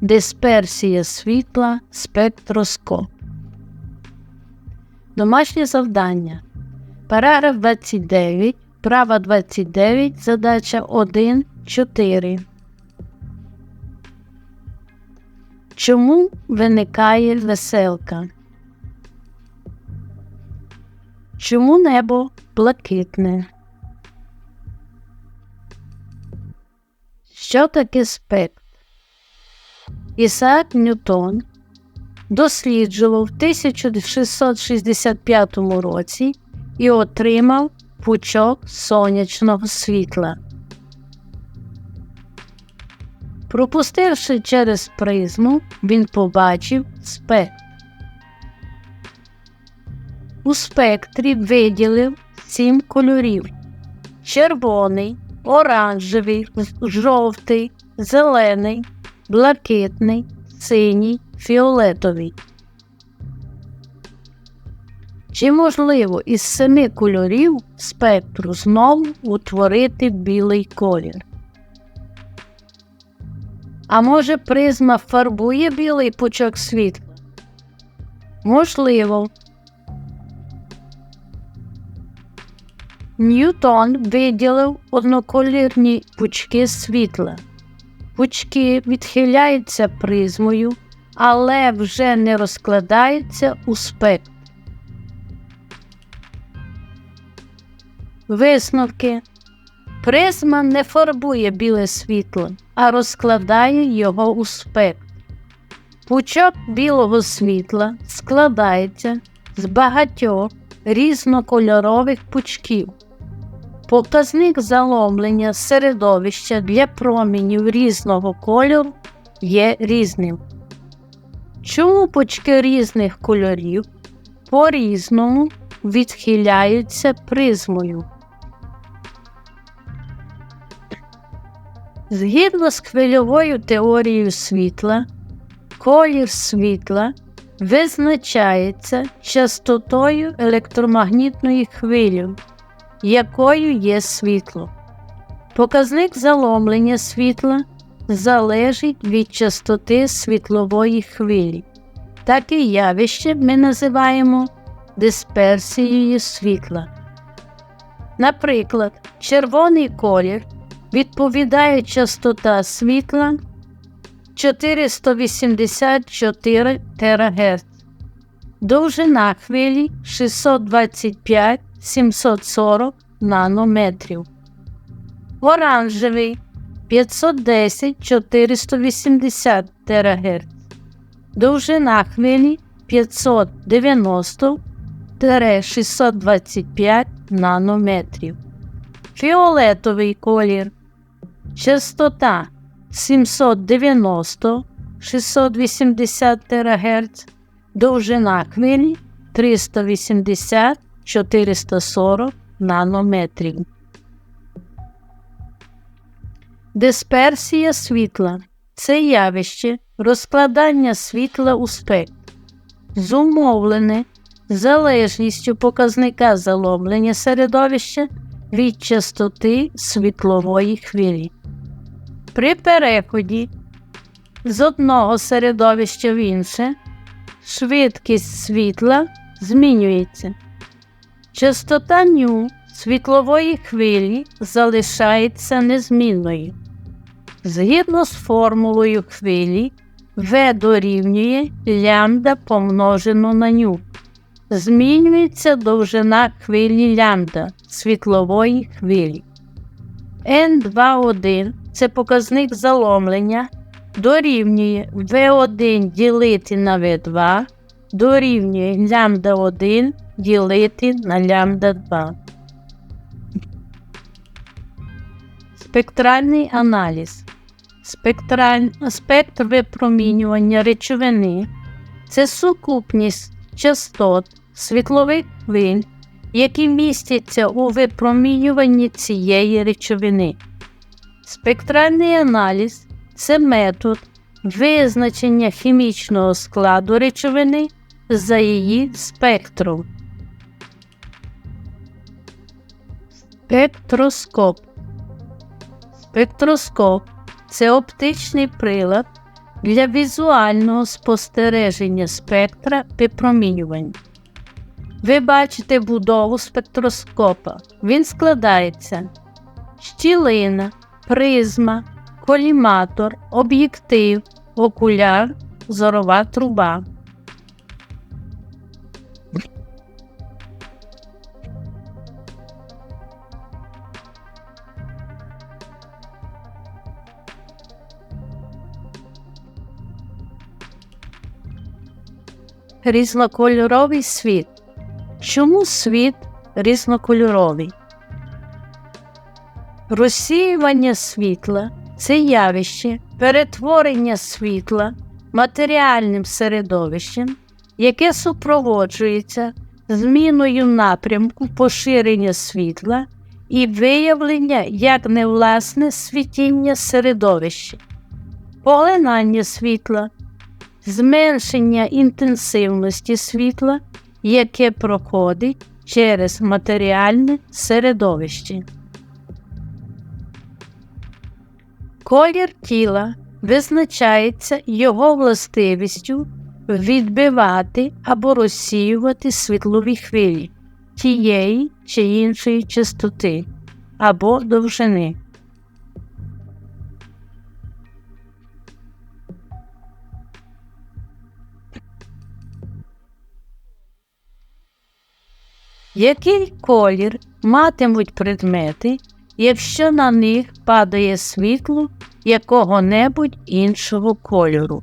Дисперсія світла, спектроскоп. Домашнє завдання. Параграф 29. Права 29. Задача 1, 4. Чому виникає веселка? Чому небо блакитне? Що таке спектр? Ісаак Ньютон досліджував в 1665 році і отримав пучок сонячного світла. Пропустивши через призму, він побачив спектр. У спектрі виділив сім кольорів: червоний, оранжевий, жовтий, зелений, блакитний, синій, фіолетовий. Чи можливо із семи кольорів спектру знову утворити білий колір? А може, призма фарбує білий пучок світла? Можливо. Ньютон виділив одноколірні пучки світла. Пучки відхиляються призмою, але вже не розкладаються у спектр. Висновки. Призма не фарбує біле світло, а розкладає його у спектр. Пучок білого світла складається з багатьох різнокольорових пучків. Показник заломлення середовища для промінів різного кольору є різним. Чому пучки різних кольорів по різному відхиляються призмою? Згідно з хвильовою теорією світла, колір світла визначається частотою електромагнітної хвилі, якою є світло. Показник заломлення світла залежить від частоти світлової хвилі. Таке явище ми називаємо дисперсією світла. Наприклад, червоний колір відповідає частота світла 484 ТГц, довжина хвилі 625 740 нанометрів, оранжевий 510 480 ТГц, довжина хвилі 590 625 нанометрів, фіолетовий колір частота 790 680 ТГц, довжина хвилі 380 440 нанометрів. Дисперсія світла це явище розкладання світла у спектр, зумовлене залежністю показника заломлення середовища від частоти світлової хвилі. При переході з одного середовища в інше швидкість світла змінюється. Частота ню світлової хвилі залишається незмінною. Згідно з формулою хвилі, В дорівнює лямбда помножено на ню. Змінюється довжина хвилі лямбда світлової хвилі. N21 це показник заломлення, дорівнює V1 ділити на V2, дорівнює лямбда 1 ділити на лямбда 2. Спектральний аналіз. Спектраль... Спектр випромінювання речовини це сукупність частот світлових хвиль, які містяться у випромінюванні цієї речовини. Спектральний аналіз це метод визначення хімічного складу речовини за її спектром. Спектроскоп. Спектроскоп це оптичний прилад, для візуального спостереження спектра випромінювання. Ви бачите будову спектроскопа. Він складається щілина, призма, коліматор, об'єктив, окуляр, зорова труба. Різнокольоровий світ. Чому світ різнокольоровий? Розсіювання світла це явище перетворення світла матеріальним середовищем, яке супроводжується зміною напрямку поширення світла і виявлення як невласне світіння середовища, поглинання світла, зменшення інтенсивності світла, яке проходить через матеріальне середовище. Колір тіла визначається його властивістю відбивати або розсіювати світлові хвилі тієї чи іншої частоти або довжини. Який колір матимуть предмети, якщо на них падає світло якого-небудь іншого кольору?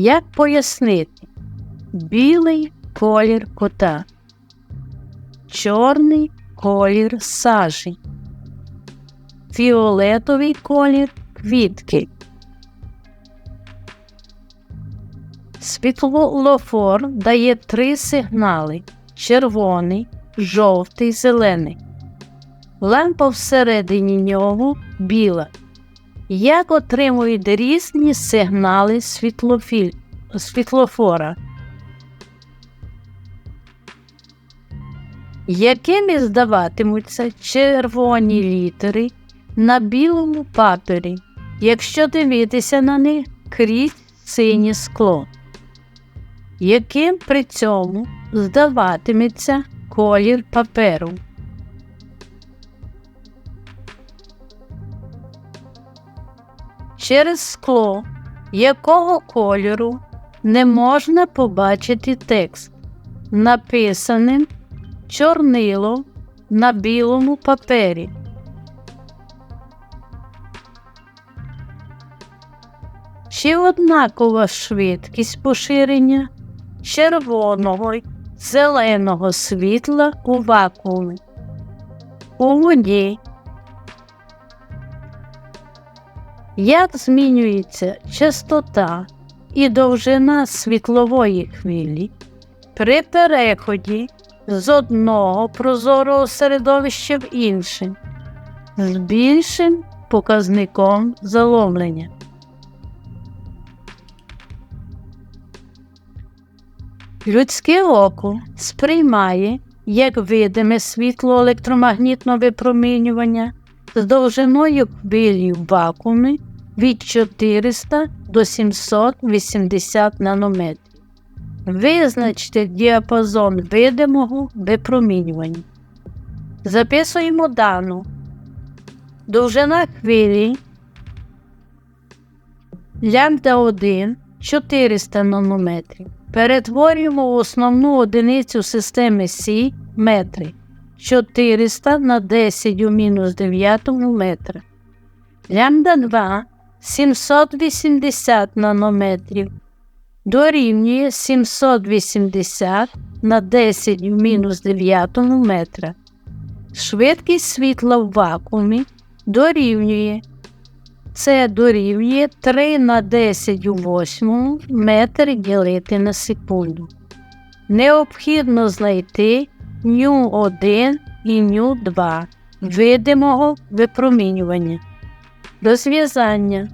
Як пояснити білий колір кота, чорний колір сажі, фіолетовий колір квітки. Світлофор дає три сигнали червоний, жовтий, зелений. Лампа всередині нього біла. Як отримують різні сигнали світлофіль... світлофора? Якими здаватимуться червоні літери на білому папері, якщо дивитися на них крізь синє скло? Яким при цьому здаватиметься колір паперу? Через скло, якого кольору не можна побачити текст, написаним чорнилом на білому папері. Чи однакова швидкість поширення червоного й зеленого світла у вакуумі? У воді як змінюється частота і довжина світлової хвилі при переході з одного прозорого середовища в інше з більшим показником заломлення. Людське око сприймає як видиме світло електромагнітного випромінювання з довжиною хвилі в вакуумі від 400 до 780 нанометрів. Визначте діапазон видимого випромінювання. Записуємо дану. Довжина хвилі лямбда 1 400 нанометрів. Перетворюємо в основну одиницю системи Сі метри 400 на 10 у мінус 9 метра. Лямбда 2 780 нанометрів дорівнює 780 на 10 в мінус 9 метра. Швидкість світла в вакуумі дорівнює. Це дорівнює 3 на 10 у 8 метр ділити на секунду. Необхідно знайти ню 1 і ню 2 видимого випромінювання. Розв'язання.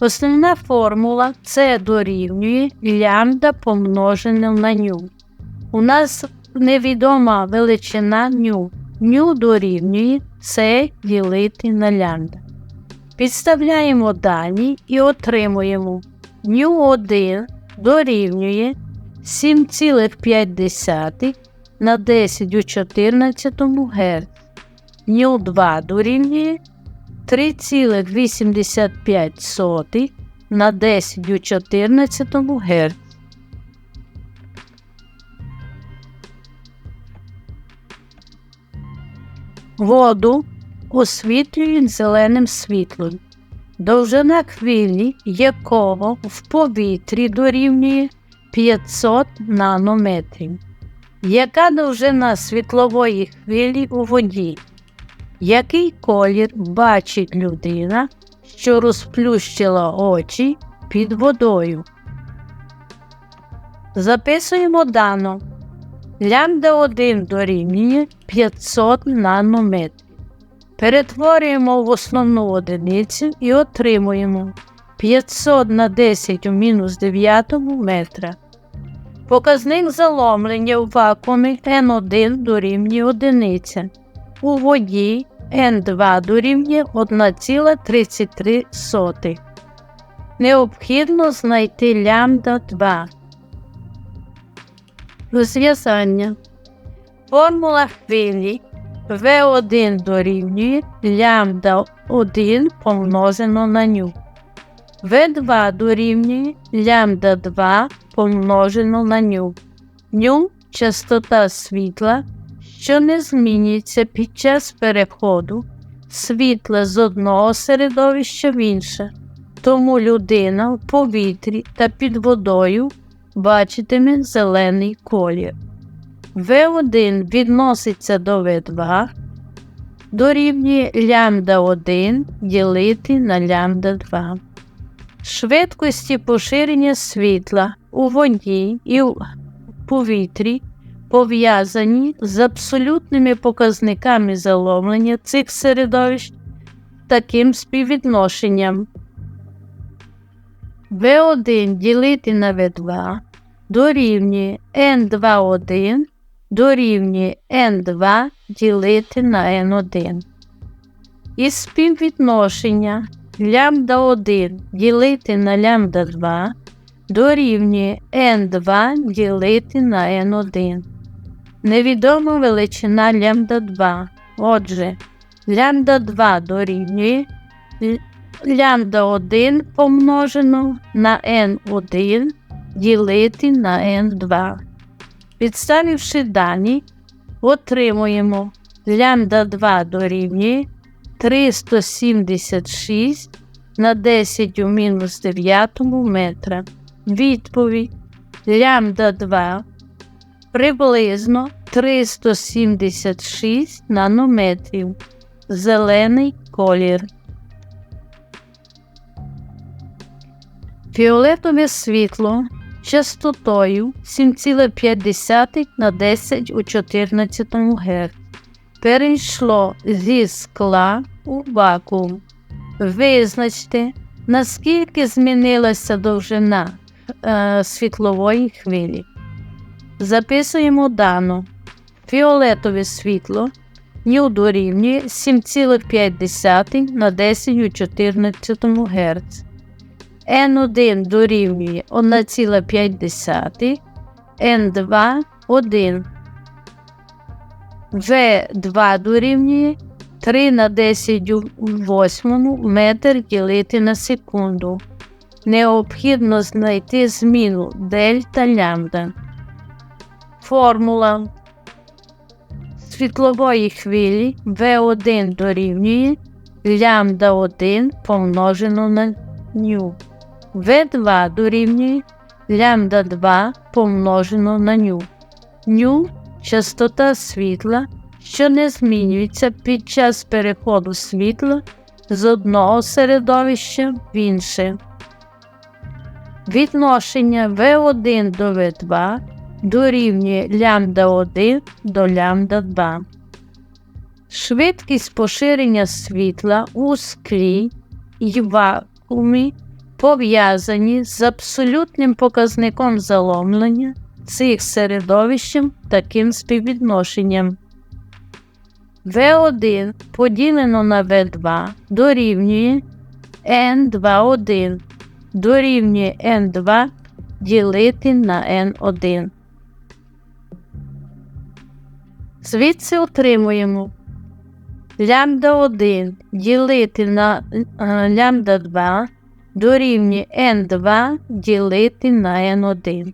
Основна формула це дорівнює лямбда помножене на ню. У нас невідома величина ню. Ню дорівнює це ділити на лямбда. Підставляємо дані і отримуємо ню 1 дорівнює 7,5 на 10 у 14 Гц. Ню 2 дорівнює 3,85 на 10 у 14 Гц. Воду освітлюють зеленим світлом, довжина хвилі якого в повітрі дорівнює 500 нанометрів. Яка довжина світлової хвилі у воді? Який колір бачить людина, що розплющила очі під водою? Записуємо дано. Лямбда 1 дорівнює 500 нанометрів. Перетворюємо в основну одиницю і отримуємо 500 на 10 у мінус 9 метра. Показник заломлення в вакуумі N1 дорівнює 1. У воді N2 дорівнює 1,33. Необхідно знайти лямбда 2. Розв'язання. Формула хвилі V1 дорівнює лямбда 1 помножено на ню. В2 дорівнює лямбда 2 помножено на ню. Ню частота світла, що не змінюється під час переходу світла з одного середовища в інше. Тому людина в повітрі та під водою бачитиме зелений колір. В1 відноситься до В2, дорівнює лямбда 1 ділити на лямбда 2. Швидкості поширення світла у воді і в повітрі пов'язані з абсолютними показниками заломлення цих середовищ таким співвідношенням. В1 ділити на В2 дорівнює N21 дорівнює N2 ділити на N1. Із співвідношення лямбда 1 ділити на лямбда 2 дорівнює N2 ділити на N1. Невідома величина лямбда 2. Отже, лямбда 2 дорівнює лямбда 1 помножено на N1 ділити на N2. Підставивши дані, отримуємо лямбда 2 дорівнює 376 на 10 у мінус 9 метра. Відповідь лямбда 2 приблизно 376 нанометрів. Зелений колір. Фіолетове світло частотою 7,5 на 10 у 14 Гц перейшло зі скла у вакуум. Визначте, наскільки змінилася довжина е, світлової хвилі. Записуємо дану. Фіолетове світло ню дорівнює 7,5 на 10 у 14 Гц. N1 дорівнює 1,5, N2 1. В2 дорівнює 3 на 10 у 8 метр ділити на секунду. Необхідно знайти зміну дельта лямбда. Формула світлової хвилі В1 дорівнює лямбда 1 помножено на ню. В2 дорівнює лямбда 2 помножено на ню. Ню частота світла, що не змінюється під час переходу світла з одного середовища в інше. Відношення В1 до В2 дорівнює лямбда 1 до лямбда 2. Швидкість поширення світла у склі і вакуумі пов'язані з абсолютним показником заломлення цих середовищем таким співвідношенням. В1 поділено на В2 дорівнює N21 дорівнює N2 ділити на N1. Звідси отримуємо лямбда 1 ділити на е, лямбда 2 дорівнює N2 ділити на N1.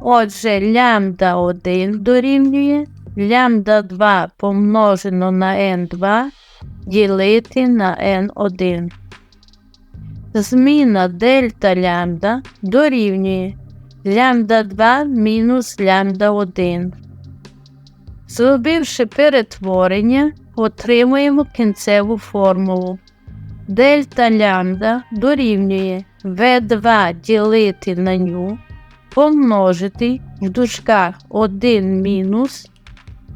Отже, лямбда 1 дорівнює лямбда 2 помножено на n2 ділити на n1. Зміна дельта лямбда дорівнює лямбда 2 мінус лямбда 1. Зробивши перетворення, отримуємо кінцеву формулу. Дельта лямбда дорівнює v2 ділити на ню помножити в дужках 1 мінус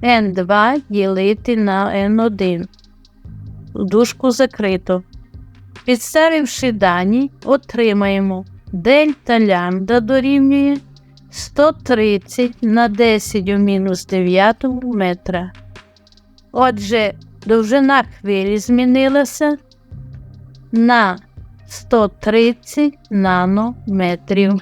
n2 ділити на n1. Дужку закрито. Підставивши дані, отримаємо дельта лямбда дорівнює 130 на 10 у мінус 9 метра. Отже, довжина хвилі змінилася на 130 нанометрів.